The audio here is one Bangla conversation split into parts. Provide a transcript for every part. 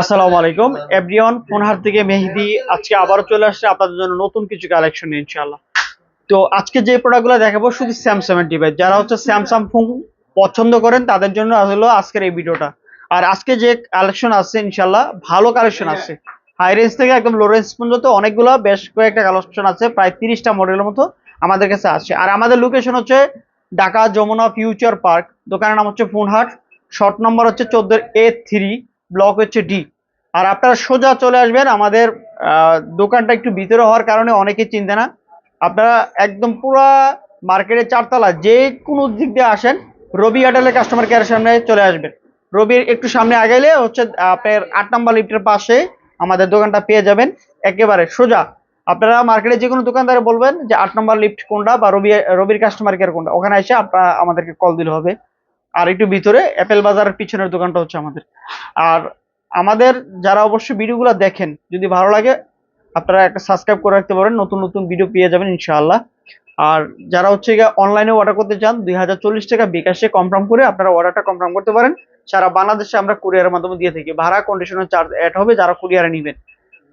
আসসালামু আলাইকুম। এভরিওয়ান, ফোনহার থেকে মেহেদি আজকে আবারও চলে আসছে। আপনাদের জন্য নতুন কিছু কালেকশন ইনশাআল্লাহ। তো আজকে যে প্রোডাক্টগুলো দেখাবো, শুধু স্যামসাং এর ডিভাইস যারা হচ্ছে স্যামসাং ফোন পছন্দ করেন, তাদের জন্য হলো আজকের এই ভিডিওটা আর আজকে যে কালেকশন আছে, ইনশাআল্লাহ, ভালো কালেকশন আছে। হাই রেঞ্জ থেকে একদম লো রেঞ্জ পর্যন্ত অনেকগুলো, বেশ কয়েকটা কালেকশন আছে। প্রায় তিরিশটা মডেলের মতো আমাদের কাছে আছে। আর আমাদের লোকেশন হচ্ছে ঢাকা যমুনা ফিউচার পার্ক দোকানের নাম হচ্ছে ফোনহাট। শর্ট নম্বর হচ্ছে চোদ্দ এ থ্রি ব্লক হচ্ছে ডি আর আপনারা সোজা চলে আসবেন আমাদের দোকানটা একটু ভিতরে হওয়ার কারণে অনেকে চিনতে না। আপনারা একদম পুরা মার্কেটের চারতলা, যে কোনো দিক দিয়ে আসেন, রবি এয়ারটেলের কাস্টমার কেয়ারের সামনে চলে আসবেন। রবির একটু সামনে আগাইলে হচ্ছে, আপনার আট নম্বর লিফটের পাশে আমাদের দোকানটা পেয়ে যাবেন। একেবারে সোজা। আপনারা মার্কেটে যে কোনো দোকানদারে বলবেন যে, আট নম্বর লিফট কোনটা বা রবি, রবির কাস্টমার কেয়ার কোনটা। ওখানে এসে আপনারা আমাদেরকে কল দিলে হবে। আর একটু ভিতরে অ্যাপেল বাজারের পিছনের দোকানটা হচ্ছে আমাদের। আর আমাদের যারা অবশ্যই ভিডিওগুলো দেখেন, যদি ভালো লাগে, আপনারা একটা সাবস্ক্রাইব করে রাখতে পারেন, নতুন নতুন ভিডিও পেয়ে যাবেন ইনশাআল্লাহ। আর যারা হচ্ছে গিয়ে অনলাইনে অর্ডার করতে চান, দুই হাজার চল্লিশ টাকা বিকাশে কনফার্ম করে আপনারা অর্ডারটা কনফার্ম করতে পারেন। সারা বাংলাদেশে আমরা কুরিয়ারের মাধ্যমে দিয়ে থাকি। ভাড়া কন্ডিশনের চার্জ অ্যাড হবে, যারা কুরিয়ারে নেবেন।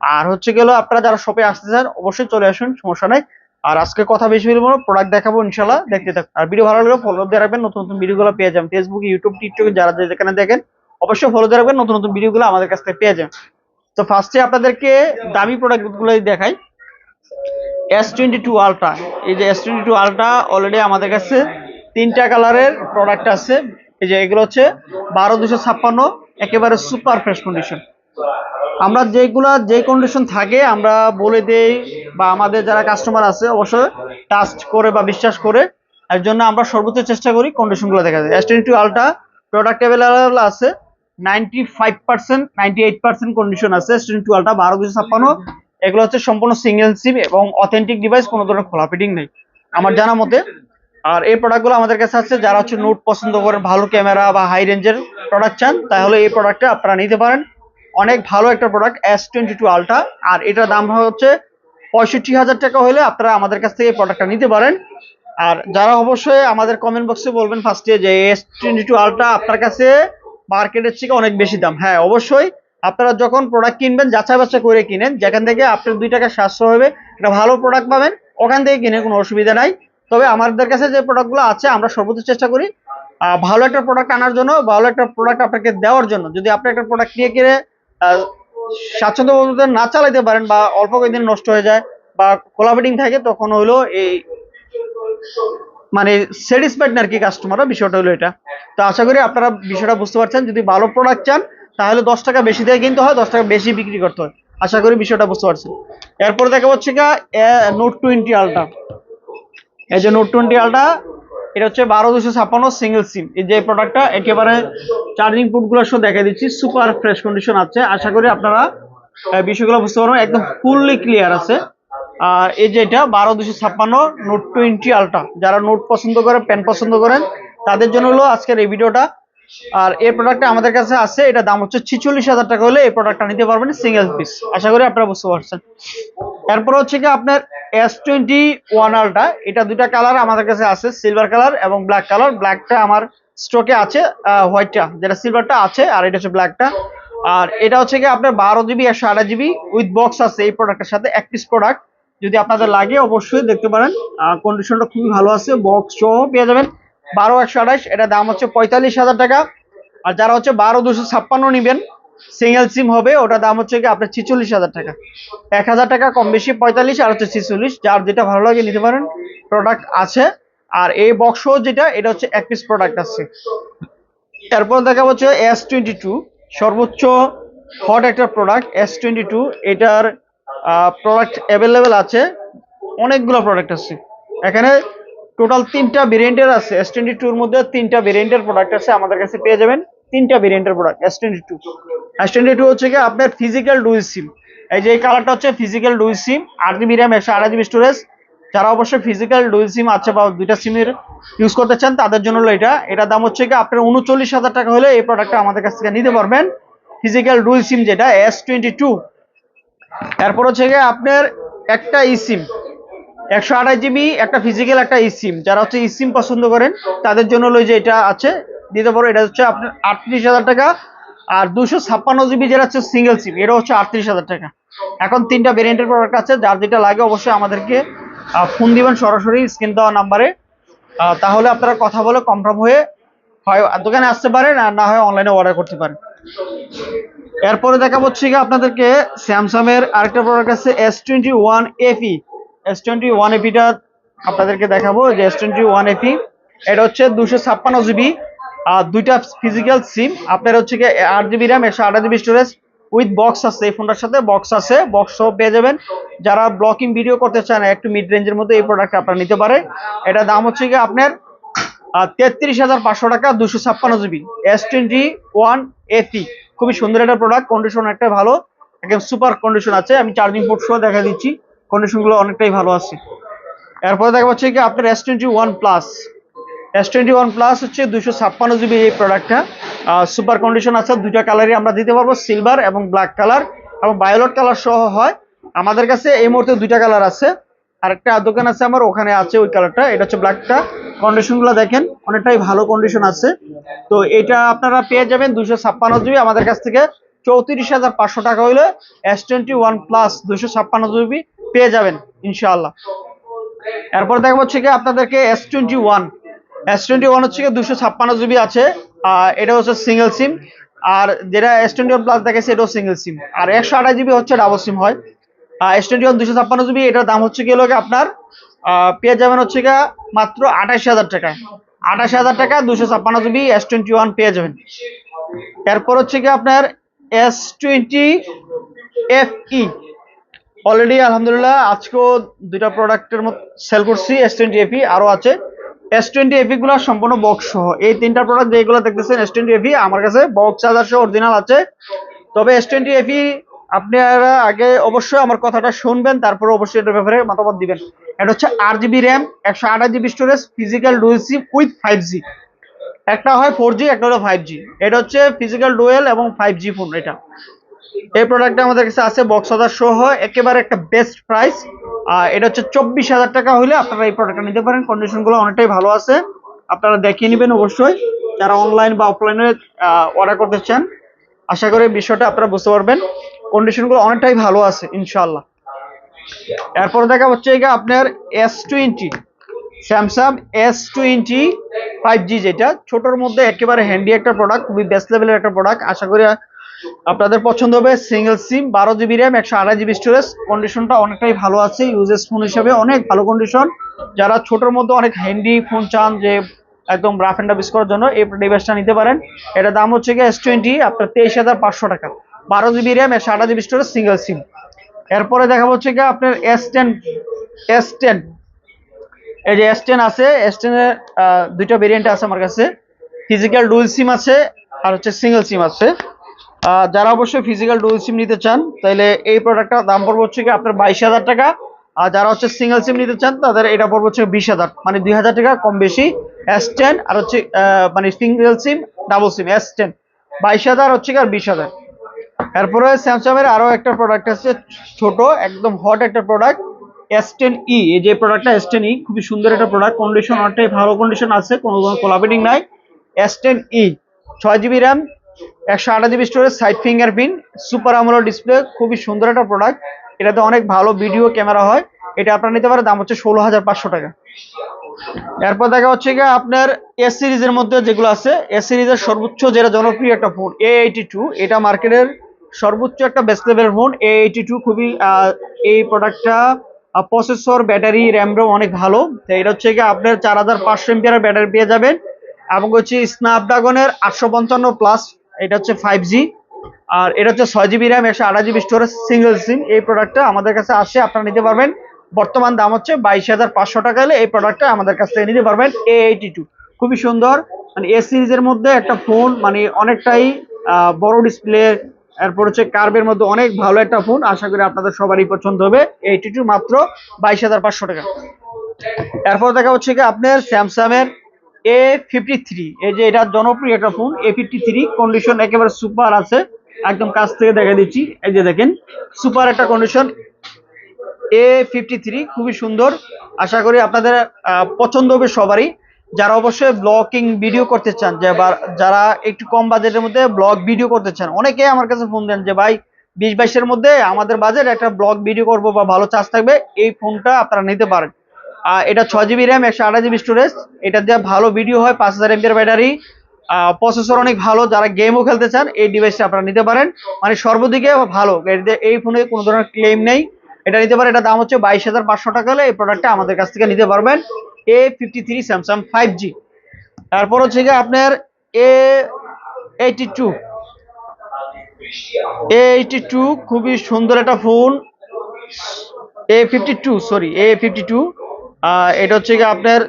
আর হচ্ছে গেল, আপনারা যারা শপে আসতে চান, অবশ্যই চলে আসুন, সমস্যা নাই। আর আজকে কথা বেশি বলব না প্রোডাক্ট দেখাবো ইনশাল্লাহ দেখতে থাকুন। আর ভিডিও ভালো লাগলে ফলো দিয়ে রাখবেন, নতুন নতুন ভিডিওগুলো পেয়ে যাবেন। ফেসবুক ইউটিউব টিকটকে যারা যেখানে দেখেন, অবশ্যই ফলো দিয়ে রাখবেন, নতুন নতুন ভিডিওগুলো আমাদের কাছ থেকে পেয়ে যাবেন। তো ফার্স্টে আপনাদেরকে দামি প্রোডাক্টগুলো দেখাই। এস টোয়েন্টি টু আলট্রা এই যে S twenty two ultra already আমাদের কাছে তিনটা কালারের প্রোডাক্ট আছে। এই যে এগুলো হচ্ছে বারো দুশো ছাপ্পান্ন, একেবারে সুপার ফ্রেশ কন্ডিশন আমরা যেগুলা, যে কন্ডিশন থাকে, আমরা বলে দেই বা আমাদের যারা কাস্টমার আছে, অবশ্যই টাস্ট করে বা বিশ্বাস করে। এর জন্য আমরা সর্বোচ্চ চেষ্টা করি কন্ডিশনগুলো দেখা যায় S two ultra product available আছে। Ninety five percent ninety eight percent condition আছে এস টু আলট্রা বারো দুশো ছাপ্পান্ন। এগুলো হচ্ছে সম্পূর্ণ সিঙ্গেল সিম এবং অথেন্টিক ডিভাইস কোনো ধরনের খোলা ফিটিং নেই। আমার জানা মতে। আর এই প্রোডাক্টগুলো আমাদের কাছে আছে, যারা হচ্ছে নোট পছন্দ করেন, ভালো ক্যামেরা বা হাই রেঞ্জের প্রোডাক্ট চান, তাহলে এই প্রোডাক্টটা আপনারা নিতে পারেন। অনেক ভালো একটা product S twenty two ultra আর এটার দাম হচ্ছে পঁয়ষট্টি হাজার টাকা হলে আপনারা আমাদের কাছ থেকে প্রোডাক্টটা নিতে পারেন। আর যারা অবশ্যই আমাদের কমেন্ট বক্সে বলবেন ফার্স্টে যে এস টোয়েন্টি টু আলট্রা আপনার কাছে মার্কেটের থেকে অনেক বেশি দাম। হ্যাঁ অবশ্যই আপনারা যখন প্রোডাক্ট কিনবেন যাচাই বাছাই করে কিনেন, যেখান থেকে আপনার দুই টাকা সাশ্রয় হবে, একটা ভালো প্রোডাক্ট পাবেন, ওখান থেকে কিনে কোনো অসুবিধা নাই। তবে আমাদের কাছে যে প্রোডাক্টগুলো আছে, আমরা সর্বোচ্চ চেষ্টা করি ভালো একটা প্রোডাক্ট আনার জন্য, ভালো একটা প্রোডাক্ট আপনাকে দেওয়ার জন্য। যদি আপনি একটা প্রোডাক্ট নিয়ে কিনে স্বাচ্ছন্দ্য বোধ না চালাইতে পারেন বা অল্প কয়েকদিন নষ্ট হয়ে যায় বা খোলা ফিটিং থাকে, তখন হলো এই মানে স্যাটিসফাইড না আর কি কাস্টমাররা বিষয়টা হলো এটা। তো আশা করি আপনারা বিষয়টা বুঝতে পারছেন। যদি ভালো প্রোডাক্ট চান, তাহলে দশ টাকা বেশি দিয়ে কিনতে হয়, দশ টাকা বেশি বিক্রি করতে হয়। আশা করি বিষয়টা বুঝতে পারছেন। এরপরে দেখা হচ্ছে গা নোট টোয়েন্টি আলটা এই যে নোট টোয়েন্টি আলটা এটা হচ্ছে বারো দুশো ছাপ্পান্ন সিঙ্গেল সিম এই যে প্রোডাক্টটা একেবারে চার্জিং পোর্টগুলো সব দেখা দিচ্ছি। সুপার ফ্রেশ কন্ডিশন আছে। আশা করি আপনারা বিষয়গুলো বুঝতে পারবেন। একদম ফুললি ক্লিয়ার আছে। আর এই যে এটা, বারো দুশো ছাপ্পান্ন নোট টোয়েন্টি আলট্রা যারা নোট পছন্দ করে পেন পছন্দ করেন, তাদের জন্য হলো আজকের এই ভিডিওটা আর এই প্রোডাক্টটা আমাদের কাছে আছে, এটা দাম হচ্ছে ছিচল্লিশ হাজার টাকা হলে এই প্রোডাক্টটা নিতে পারবেন সিঙ্গেল পিস আশা করি আপনারা বুঝতে পারছেন। এরপর হচ্ছে কি আপনার এস টোয়েন্টি ওয়ান এটা দুইটা কালার আমাদের কাছে আছে সিলভার কালার এবং ব্ল্যাক কালার ব্ল্যাকটা আমার স্টকে আছে হোয়াইটটা যেটা সিলভারটা আছে, আর এটা হচ্ছে ব্ল্যাকটা আর এটা হচ্ছে কি আপনার বারো জিবি, একশো আঠাশ জিবি উইথ বক্স আছে এই প্রোডাক্টের সাথে, এক পিস প্রোডাক্ট যদি আপনাদের লাগে, অবশ্যই দেখতে পারেন। কন্ডিশনটা খুবই ভালো আছে বক্স সহ পেয়ে যাবেন। বারো একশো আঠাশ, এটা দাম হচ্ছে পঁয়তাল্লিশ হাজার টাকা। আর যারা হচ্ছে বারো দুশো ছাপ্পান্ন নেবেন সিঙ্গেল সিম হবে ওটা দাম হচ্ছে কি আপনার ছিচল্লিশ হাজার টাকা। এক হাজার টাকা, কম বেশি পঁয়তাল্লিশ, আর হচ্ছে ছিচল্লিশ, যার যেটা ভালো লাগে নিতে পারেন প্রোডাক্ট আছে। আর এই বক্স যেটা, এটা হচ্ছে এক পিস প্রোডাক্ট আছে। এরপর দেখা হচ্ছে এস টোয়েন্টি টু সর্বোচ্চ হট একটা প্রোডাক্ট এস টোয়েন্টি টু এটার প্রোডাক্ট অ্যাভেলেবেল আছে। অনেকগুলো প্রোডাক্ট আছে। এখানে টোটাল তিনটা ভেরিয়েন্টের আছে এস টোয়েন্টি টুর মধ্যে তিনটা ভেরিয়েন্টের প্রোডাক্ট আছে, আমাদের কাছে পেয়ে যাবেন তিনটা ভেরিয়েন্টের product S twenty two S twenty two হচ্ছে কি আপনার ফিজিক্যাল ডুইল সিম এই যে কালারটা হচ্ছে ফিজিক্যাল ডুইল সিম আট জিবি র্যাম একশো আড়াই জিবি স্টোরেজ যারা অবশ্যই ফিজিক্যাল ডুইল সিম আছে বা দুইটা সিমের ইউজ করতে চান, তাদের জন্য হলো এটা। এটার দাম হচ্ছে কি আপনার উনচল্লিশ হাজার টাকা হলে এই প্রোডাক্টটা আমাদের কাছ থেকে নিতে পারবেন। ফিজিক্যাল ডুইল সিম যেটা এস টোয়েন্টি টু এরপর হচ্ছে গিয়ে আপনার একটা ই সিম একশো আঠাশ জিবি একটা ফিজিক্যাল একটা ই সিম যারা হচ্ছে ই সিম পছন্দ করেন, তাদের জন্য হলো যে এটা আছে, দিতে পারো। এটা হচ্ছে আপনার আটত্রিশ হাজার টাকা। আর দুশো ছাপ্পান্ন জিবি যেটা হচ্ছে সিঙ্গেল সিম এটা হচ্ছে আটত্রিশ হাজার টাকা। এখন তিনটা ভেরিয়েন্টের প্রোডাক্ট আছে, যার যেটা লাগে অবশ্যই আমাদেরকে ফোন দিবেন সরাসরি স্ক্রিন দেওয়া নাম্বারে তাহলে আপনারা কথা বলে কনফার্ম হয়ে হয়, দোকানে আসতে পারেন, আর না হয় অনলাইনে অর্ডার করতে পারেন। এরপরে দেখা হচ্ছে কি আপনাদেরকে স্যামসাং এর আরেকটা প্রোডাক্ট আছে S twenty one FE S twenty one এফিটা আপনাদেরকে দেখাবো, যে এস টোয়েন্টি ওয়ান এফি এটা হচ্ছে দুশো ছাপ্পান্ন জিবি আর দুইটা ফিজিক্যাল সিম আপনার হচ্ছে কি আট জিবি র্যাম একশো আঠাশ জিবি স্টোরেজ উইথ বক্স আছে, এই ফোনটার সাথে বক্স আছে বক্স সহ পেয়ে যাবেন। যারা ব্লকিং ভিডিও করতে চান, একটু মিড রেঞ্জের মধ্যে এই প্রোডাক্ট আপনারা নিতে পারে এটা দাম হচ্ছে কি আপনার তেত্রিশ হাজার পাঁচশো টাকা দুশো ছাপ্পান্ন GB S twenty one FE খুবই সুন্দর একটা প্রোডাক্ট কন্ডিশন একটা ভালো, একদম সুপার কন্ডিশন আছে। আমি চার্জিং পোর্ট সহ দেখা দিচ্ছি। কন্ডিশনগুলো অনেকটাই ভালো আছে। এরপরে দেখা যাচ্ছে কি আপনার S twenty one plus S twenty one plus হচ্ছে দুশো ছাপ্পান্ন জিবি এই প্রোডাক্টটা সুপার কন্ডিশন আছে, দুইটা কালারই আমরা দিতে পারব সিলভার এবং ব্ল্যাক কালার এবং বায়োলট কালার সহ হয়। আমাদের কাছে এই মুহূর্তে দুইটা কালার আছে। আরেকটা দোকান আছে আমার, ওখানে আছে ওই কালারটা এটা হচ্ছে ব্ল্যাকটা কন্ডিশনগুলো দেখেন, অনেকটাই ভালো কন্ডিশন আছে। তো এটা আপনারা পেয়ে যাবেন দুশো ছাপ্পান্ন জিবি আমাদের কাছ থেকে চৌত্রিশ হাজার পাঁচশো টাকা হইলে এস টোয়েন্টি ওয়ান প্লাস দুশো ছাপ্পান্ন জিবি পেয়ে যাবেন, ইনশাআল্লাহ। এরপর দেখা হচ্ছে কি আপনাদেরকে S twenty one S twenty one হচ্ছে কি দুশো ছাপ্পান্ন জিবি আছে এটা হচ্ছে সিঙ্গেল সিম আর যেটা এস টোয়েন্টি ওয়ান প্লাস দেখেছে এটাও সিঙ্গেল সিম আর একশো আঠাশ জিবি হচ্ছে ডাবল সিম হয়। আর এস টোয়েন্টি ওয়ান দুশো ছাপ্পান্ন জিবি এটার দাম হচ্ছে কি লোকে আপনার পেয়ে যাবেন হচ্ছে গিয়ে মাত্র আঠাশ হাজার টাকায় আঠাশ হাজার টাকা দুশো ছাপ্পান্ন জিবি এস টোয়েন্টি ওয়ান পেয়ে যাবেন। এরপর হচ্ছে কি আপনার S twenty F E already আলহামদুলিল্লাহ আজকেও দুইটা প্রোডাক্টের মতো সেল করছি এস টোয়েন্টি এফি আরও আছে। এস টোয়েন্টি এফি গুলো সম্পূর্ণ বক্স সহ। এই তিনটা প্রোডাক্ট যেগুলো দেখতেছেন এস টোয়েন্টি এফি আমার কাছে বক্স চার্জার সহ অরিজিনাল আছে। তবে এস টোয়েন্টি এফি আপনারা আগে অবশ্যই আমার কথাটা শুনবেন, তারপরে অবশ্যই এটার ব্যাপারে মতামত দিবেন। এটা হচ্ছে আট জিবি র্যাম একশো আঠাশ GB storage physical dual SIM with five G একটা হয় ফোর জি একটা হলো ফাইভ জি এটা হচ্ছে ফিজিক্যাল ডুয়েল এবং ফাইভ জি ফোন এটা। এই প্রোডাক্টটা আমাদের কাছে আছে বক্স হাজার সহ, একেবারে একটা বেস্ট প্রাইস আর এটা হচ্ছে চব্বিশ হাজার টাকা হলে আপনারা এই প্রোডাক্টটা নিতে পারেন। কন্ডিশনগুলো অনেকটাই ভালো আছে। আপনারা দেখিয়ে নেবেন অবশ্যই। যারা অনলাইন বা অফলাইনে অর্ডার করতে চান, আশা করি বিষয়টা আপনারা বুঝতে পারবেন। কন্ডিশনগুলো অনেকটাই ভালো আছে ইনশাল্লাহ এরপর দেখা হচ্ছে এটা আপনার S twenty Samsung S twenty five G যেটা। ছোটোর মধ্যে একেবারে হ্যান্ডি একটা প্রোডাক্ট খুবই বেস্ট লেভেলের একটা প্রোডাক্ট আশা করি আপনাদের পছন্দ হবে সিঙ্গেল সিম বারো জিবি র্যাম একশো আঠাশ জিবি স্টোরেজ কন্ডিশনটা অনেকটাই ভালো আছে ইউজেস ফোন হিসাবে অনেক ভালো কন্ডিশন যারা ছোটোর মধ্যে অনেক হ্যান্ডি ফোন চান যে একদম রাফ অ্যান্ড ইউজ করার জন্য, এই ডিভাইসটা নিতে পারেন। এটা দাম হচ্ছে গিয়ে এস টোয়েন্টি আপনার তেইশ হাজার পাঁচশো টাকা। বারো জিবি র্যাম একশো আঠাশ জিবি স্টোরেজ সিঙ্গেল সিম এরপরে দেখা হচ্ছে গিয়ে আপনার এস টেন এস টেন এই যে এস টেন আছে এস টেনের দুইটা ভেরিয়েন্ট আছে আমার কাছে। ফিজিক্যাল ডুয়েল সিম আছে, আর হচ্ছে সিঙ্গেল সিম আছে। যারা অবশ্যই ফিজিক্যাল ডুয়েল সিম নিতে চান তাহলে এই প্রোডাক্টটার দাম পড়বে হচ্ছে কি আপনার বাইশ হাজার টাকা। আর যারা হচ্ছে সিঙ্গেল সিম নিতে চান, তাদের এটা পড়বে হচ্ছে বিশ হাজার। মানে দুই হাজার টাকা কম বেশি। এস টেন আর হচ্ছে মানে single SIM double SIM S ten বাইশ হাজার হচ্ছে আর বিশ হাজার। এরপরে স্যামসাং এর আরও একটা প্রোডাক্ট আছে, ছোট, একদম হট একটা প্রোডাক্ট এস টেন ই এই যে প্রোডাক্টটা এস টেন ই খুবই সুন্দর একটা প্রোডাক্ট কন্ডিশন অনেকটাই ভালো কন্ডিশন আছে, কোনো কোনো কোলাবেটিং নাই। এস টেন ই ছয় জিবি র্যাম একশো আঠাশ GB storage side finger fingerprint super AMOLED display খুবই সুন্দর একটা প্রোডাক্ট এটাতে অনেক ভালো ভিডিও ক্যামেরা হয়। এটা আপনার নিতে পারে দাম হচ্ছে ষোলো হাজার পাঁচশো টাকা। এরপর দেখা হচ্ছে গিয়ে আপনার এস সিরিজের মধ্যে যেগুলো আছে এস সিরিজের সর্বোচ্চ যেটা জনপ্রিয় একটা ফোন এ এইটি টু এটা মার্কেটের সর্বোচ্চ একটা বেস্ট লেভেলের ফোন এ এইটি টু খুবই এই প্রোডাক্টটা প্রসেসর ব্যাটারি র্যাম রোম অনেক ভালো। তো এটা হচ্ছে গিয়ে আপনার চার হাজার পাঁচশো এমপিআর ব্যাটারি পেয়ে যাবেন। এবং হচ্ছে স্ন্যাপড্রাগনের আটশো পঞ্চান্ন প্লাস এটা হচ্ছে ফাইভ জি আর এটা হচ্ছে ছয় জিবি র্যাম একশো আঠাশ জিবি স্টোরেজ সিঙ্গেল সিম এই প্রোডাক্টটা আমাদের কাছে আসে, আপনারা নিতে পারবেন। বর্তমান দাম হচ্ছে বাইশ হাজার পাঁচশো টাকা এই প্রোডাক্টটা আমাদের কাছ থেকে নিতে পারবেন এ এইটি টু খুবই সুন্দর মানে এ সিরিজের মধ্যে একটা ফোন মানে অনেকটাই বড় ডিসপ্লে এরপর হচ্ছে কার্ভের মধ্যে অনেক ভালো একটা ফোন আশা করি আপনাদের সবারই পছন্দ হবে এইটি টু মাত্র বাইশ হাজার পাঁচশো টাকা। এরপর দেখা হচ্ছে কি আপনার স্যামসাং এর এ ফিফটি থ্রি এই যে এটা জনপ্রিয় একটা phone A fifty three condition একেবারে সুপার আছে। একদম কাছ থেকে দেখা দিচ্ছি, এই যে দেখেন সুপার একটা কন্ডিশন এ ফিফটি থ্রি খুবই সুন্দর। আশা করি আপনাদের পছন্দ হবে সবারই। যারা অবশ্যই ব্লগিং ভিডিও করতে চান, যে যারা একটু কম বাজেটের মধ্যে ব্লগ ভিডিও করতে চান, অনেকে আমার কাছে ফোন দেন যে, ভাই, বিশ বাইশের মধ্যে আমাদের বাজেট একটা ব্লগ ভিডিও করব বা ভালো চার্জ থাকবে। এই ফোনটা আপনারা নিতে পারেন। এটা ছয় জিবি র্যাম একশো আঠাশ জিবি স্টোরেজ এটা দিয়ে ভালো ভিডিও হয়, পাঁচ হাজার এমপির ব্যাটারি প্রসেসর অনেক ভালো, যারা গেমও খেলতে চান, এই ডিভাইসটা আপনারা নিতে পারেন। মানে সর্বদিকে ভালো এই ফোনে কোনো ধরনের ক্লেম নেই। এটা নিতে পারেন, এটা দাম হচ্ছে বাইশ হাজার পাঁচশো টাকা হলে এই প্রোডাক্টটা আমাদের কাছ থেকে নিতে পারবেন। A fifty three Samsung five G তারপর হচ্ছে গিয়ে আপনার এ এইটি টু এ এইটি টু খুবই সুন্দর একটা phone A fifty two sorry A fifty two এটা হচ্ছে কি আপনার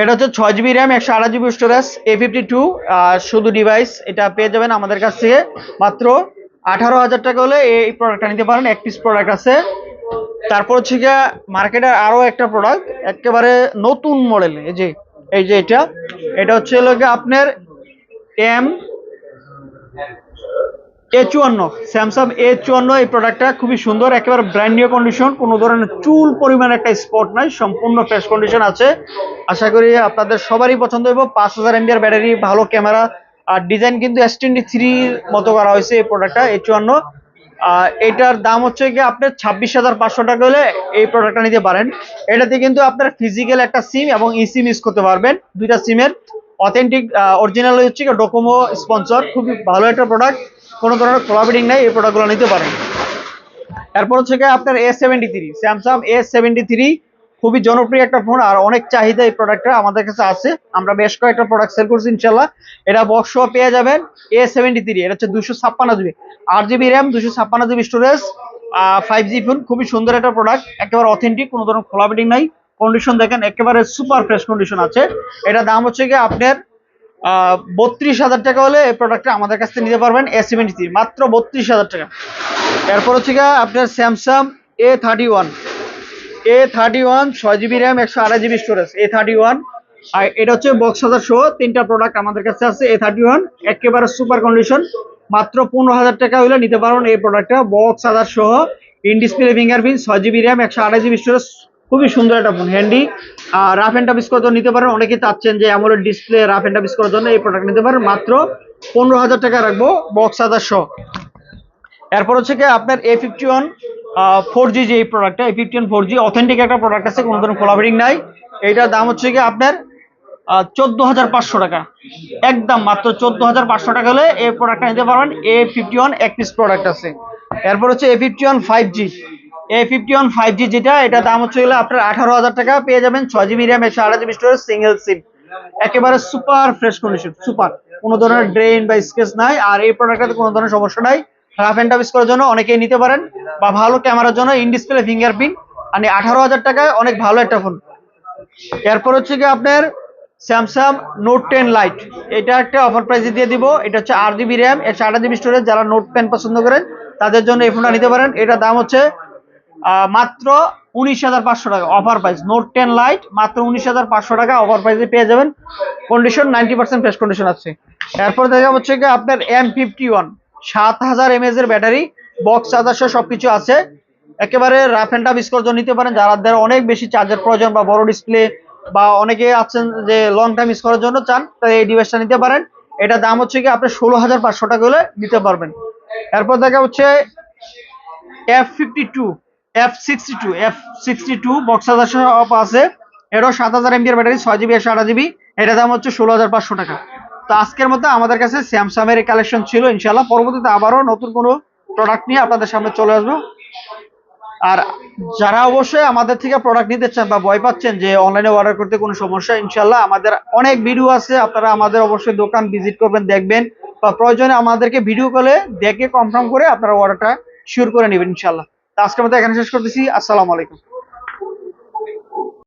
এটা হচ্ছে ছয় জিবি র্যাম একশো আঠাশ GB storage A fifty two শুধু ডিভাইস এটা পেয়ে যাবেন আমাদের কাছ থেকে মাত্র আঠারো হাজার টাকা হলে এই প্রোডাক্টটা নিতে পারেন। এক পিস প্রোডাক্ট আছে। তারপর হচ্ছে গিয়ে মার্কেটের আরও একটা প্রোডাক্ট একেবারে নতুন মডেল এই যে এই যে এটা। এটা হচ্ছে হলো আপনার এম এ চুয়ান্ন, স্যামসাং এ চুয়ান্ন, এই প্রোডাক্টটা খুবই সুন্দর, একেবারে ব্র্যান্ড নিউ কন্ডিশন কোনো ধরনের চুল পরিমাণ একটা স্পট নাই, সম্পূর্ণ ফ্রেশ কন্ডিশন আছে। আশা করি আপনাদের সবারই পছন্দ হইব, পাঁচ হাজার এমবিআর ব্যাটারি ভালো ক্যামেরা আর ডিজাইন কিন্তু এস টোয়েন্টি থ্রির মতো করা হয়েছে এই প্রোডাক্টটা এ চুয়ান্ন। আর এটার দাম হচ্ছে কি, আপনার ছাব্বিশ হাজার পাঁচশো টাকা হলে এই প্রোডাক্টটা নিতে পারেন। এটাতে কিন্তু আপনার ফিজিক্যাল একটা সিম এবং ই সিম ইউজ করতে পারবেন, দুইটা সিমের অথেন্টিক অরিজিনাল হচ্ছে ডোকোমো স্পন্সর খুবই ভালো একটা প্রোডাক্ট কোনো ধরনের কোলাবিডিং নাই, এই প্রোডাক্টগুলো নিতে পারেন। এরপর হচ্ছে আপনার A seventy three Samsung A seventy three খুবই জনপ্রিয় একটা ফোন আর অনেক চাহিদা এই প্রোডাক্টটা আমাদের কাছে আছে। আমরা বেশ কয়েকটা প্রোডাক্ট সেল করছি ইনশাল্লাহ এটা বক্স পেয়ে যাবেন এ সেভেন্টি থ্রি এটা হচ্ছে দুশো ছাপ্পান্ন জিবি আট জিবি র্যাম দুশো ছাপ্পান্ন GB storage five G phone খুবই সুন্দর একটা প্রোডাক্ট একেবারে অথেন্টিক কোনো ধরনের খোলাবিডিং নাই। কন্ডিশন দেখেন, একেবারে সুপার ফ্রেশ কন্ডিশন আছে। এটা দাম হচ্ছে গিয়ে আপনার বত্রিশ হাজার টাকা হলে এই প্রোডাক্টটা আমাদের কাছ থেকে নিতে পারবেন এ সেভেন্টি থ্রি মাত্র বত্রিশ হাজার টাকা। এরপর হচ্ছে গিয়ে আপনার Samsung A thirty one A thirty one ছয় জিবি র্যাম একশো আড়াই GB storage A thirty one আর এটা হচ্ছে বক্স হাজার শো তিনটা প্রোডাক্ট আমাদের কাছে আছে এ থার্টি ওয়ান একেবারে সুপার কন্ডিশন মাত্র পনেরো হাজার টাকা হলে নিতে পারবেন এই প্রোডাক্টটা বক্স হাজার সহ ইন ডিসপ্লে ফিঙ্গারপ্রিন্ট ছয় জিবি র্যাম একশো আড়াই জিবি স্টোরেজ খুবই সুন্দর একটা ফোন হ্যান্ডি আর রাফ অ্যান্ড টাফ জন্য নিতে পারেন। অনেকে চাচ্ছেন যে AMOLED display rough and tough করার জন্য এই প্রোডাক্ট নিতে পারেন। মাত্র পনেরো হাজার টাকা রাখব বক্স হাজার সহ এরপর হচ্ছে কি আপনার A fifty one four G যে এই প্রোডাক্টটা A fifty one four G authentic একটা প্রোডাক্ট আছে, কোনো ধরনের কোলাবিডিং নাই। এইটার দাম হচ্ছে কি আপনার চোদ্দ হাজার পাঁচশো টাকা। একদম মাত্র চোদ্দ হাজার পাঁচশো টাকা হলে এই প্রোডাক্টটা নিতে পারবেন। এ ফিফটি ওয়ান এক পিস প্রোডাক্ট আছে। এরপর হচ্ছে A fifty one five G A fifty one five G যেটা, এটা দাম হচ্ছে গেলে আপনার আঠারো হাজার টাকা, পেয়ে যাবেন র্যাম স্টোরেজ সিঙ্গেল সিম একেবারে সুপার ফ্রেশ সুপার কোনো ধরনের ড্রেন বা স্কেচ নাই, আর এই কোনো ধরনের সমস্যা নাই। অ্যান্ড করার জন্য অনেকেই নিতে পারেন, বা ভালো ক্যামেরার জন্য ইন ডিসপ্লে ফিঙ্গারপ্রিন্ট মানে আঠারো হাজার টাকায় অনেক ভালো একটা ফোন এরপর হচ্ছে কি আপনার স্যামসাং নোট টেন লাইট এটা একটা অফার প্রাইসে দিয়ে দিব। এটা হচ্ছে আট জিবি র্যাম একশো আঠাশ জিবি স্টোরেজ যারা নোট পেন পছন্দ করেন, তাদের জন্য এই ফোনটা নিতে পারেন। এটার দাম হচ্ছে মাত্র উনিশ হাজার পাঁচশো টাকা offer price Note ten Lite মাত্র উনিশ হাজার পাঁচশো টাকা অফার প্রাইসে পেয়ে যাবেন। Condition ninety percent fresh condition আছে। এরপর দেখা হচ্ছে কি আপনার এম ফিফটি ওয়ান সাত হাজার এমএজ এর ব্যাটারি বক্স সহ সবকিছু আছে। একেবারে রাফ অ্যান্ড টাফ স্কোর জন্য নিতে পারেন। যাদের অনেক বেশি চার্জের প্রয়োজন বা বড় ডিসপ্লে বা অনেকে আছেন যে লং টাইম ইউজ করার জন্য চান তাই এই ডিভাইসটা নিতে পারেন। এটা দাম হচ্ছে কি আপনি ষোলো হাজার পাঁচশো টাকা হলে নিতে পারবেন। এরপর দেখা হচ্ছে F fifty two F sixty two F sixty two box off আছে। এটাও সাত হাজার এমবিআর ব্যাটারি, ছয় জিবি একশো আঠাশ জিবি এটা দাম হচ্ছে ষোলো হাজার পাঁচশো টাকা। তো আজকের মধ্যে আমাদের কাছে স্যামসাং এর কালেকশন ছিল ইনশাল্লাহ পরবর্তীতে আবারও নতুন কোনো প্রোডাক্ট নিয়ে আপনাদের সামনে চলে আসব। আর যারা অবশ্যই আমাদের থেকে প্রোডাক্ট নিতে চান বা ভয় পাচ্ছেন যে অনলাইনে অর্ডার করতে কোনো সমস্যা ইনশাল্লাহ আমাদের অনেক ভিডিও আছে। আপনারা আমাদের অবশ্যই দোকান ভিজিট করবেন, দেখবেন বা প্রয়োজনে আমাদেরকে ভিডিও কলে দেখে কনফার্ম করে আপনারা অর্ডারটা শিওর করে নেবেন ইনশাল্লাহ তো আজকের মতো এখানে শেষ করতেছি। আসসালামু আলাইকুম।